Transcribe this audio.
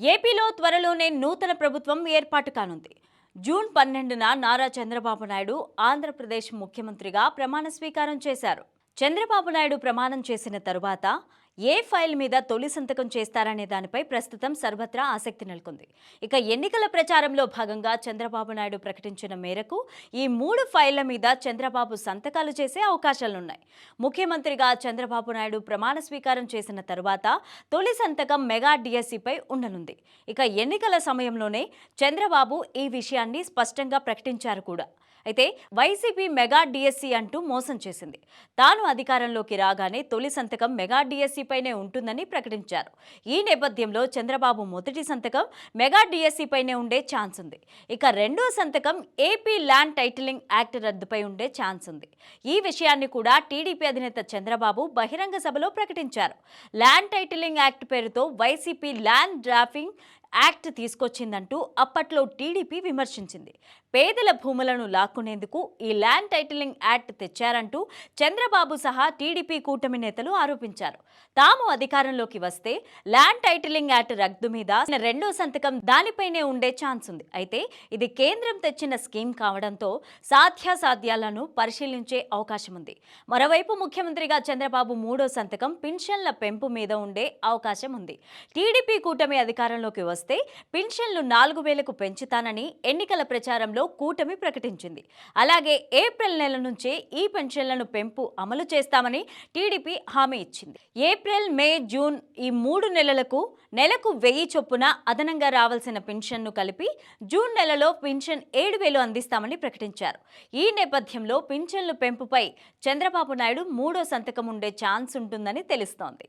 ఏపీలో త్వరలోనే నూతన ప్రభుత్వం ఏర్పాటు కానుంది. జూన్ పన్నెండున నారా చంద్రబాబు నాయుడు ఆంధ్రప్రదేశ్ ముఖ్యమంత్రిగా ప్రమాణ స్వీకారం చేశారు. చంద్రబాబు నాయుడు ప్రమాణం చేసిన తరువాత ఏ ఫైల్ మీద తొలి సంతకం చేస్తారనే దానిపై ప్రస్తుతం సర్వత్రా ఆసక్తి నెలకొంది. ఇక ఎన్నికల ప్రచారంలో భాగంగా చంద్రబాబు నాయుడు ప్రకటించిన మేరకు ఈ మూడు ఫైళ్ళ మీద చంద్రబాబు సంతకాలు చేసే అవకాశాలున్నాయి. ముఖ్యమంత్రిగా చంద్రబాబు నాయుడు ప్రమాణ స్వీకారం చేసిన తరువాత తొలి సంతకం మెగా డిఎస్సిపై ఉండనుంది. ఇక ఎన్నికల సమయంలోనే చంద్రబాబు ఈ విషయాన్ని స్పష్టంగా ప్రకటించారు కూడా. అయితే వైసీపీ మెగా డిఎస్సీ అంటూ మోసం చేసింది. తాను అధికారంలోకి రాగానే తొలి సంతకం మెగా డిఎస్సీపైనే ఉంటుందని ప్రకటించారు. ఈ నేపథ్యంలో చంద్రబాబు మొదటి సంతకం మెగా డిఎస్సీపైనే ఉండే ఛాన్స్ ఉంది. ఇక రెండో సంతకం ఏపీ ల్యాండ్ టైటిలింగ్ యాక్ట్ రద్దుపై ఉండే ఛాన్స్ ఉంది. ఈ విషయాన్ని కూడా టీడీపీ అధినేత చంద్రబాబు బహిరంగ సభలో ప్రకటించారు. ల్యాండ్ టైటిలింగ్ యాక్ట్ పేరుతో వైసీపీ ల్యాండ్ డ్రాఫింగ్ యాక్ట్ తీసుకొచ్చిందంటూ అప్పట్లో టీడీపీ విమర్శించింది. పేదల భూములను లాక్కునేందుకు ఈ ల్యాండ్ టైటిలింగ్ యాక్ట్ తెచ్చారంటూ చంద్రబాబు సహా టీడీపీ కూటమి నేతలు ఆరోపించారు. తాము అధికారంలోకి వస్తే ల్యాండ్ టైటిలింగ్ యాక్ట్ రద్దు మీద రెండో సంతకం దానిపైనే ఉండే ఛాన్స్ ఉంది. అయితే ఇది కేంద్రం తెచ్చిన స్కీమ్ కావడంతో సాధ్యాసాధ్యాలను పరిశీలించే అవకాశం ఉంది. మరోవైపు ముఖ్యమంత్రిగా చంద్రబాబు మూడో సంతకం పింఛన్ల పెంపు మీద ఉండే అవకాశం ఉంది. టీడీపీ కూటమి అధికారంలోకి వస్తే పింఛన్లు నాలుగు వేలకు పెంచుతానని ఎన్నికల ప్రచారంలో కూటమి ప్రకటించింది. అలాగే ఏప్రిల్ నెల నుంచే ఈ పెన్షన్లను పెంపు అమలు చేస్తామని టీడీపీ హామీ ఇచ్చింది. ఏప్రిల్ మే జూన్ ఈ మూడు నెలలకు నెలకు వెయ్యి చొప్పున అదనంగా రావాల్సిన పెన్షన్ను కలిపి జూన్ నెలలో పెన్షన్ ఏడు వేలు అందిస్తామని ప్రకటించారు. ఈ నేపథ్యంలో పింఛన్లు పెంపుపై చంద్రబాబు నాయుడు మూడో సంతకం ఉండే ఛాన్స్ ఉంటుందని తెలుస్తోంది.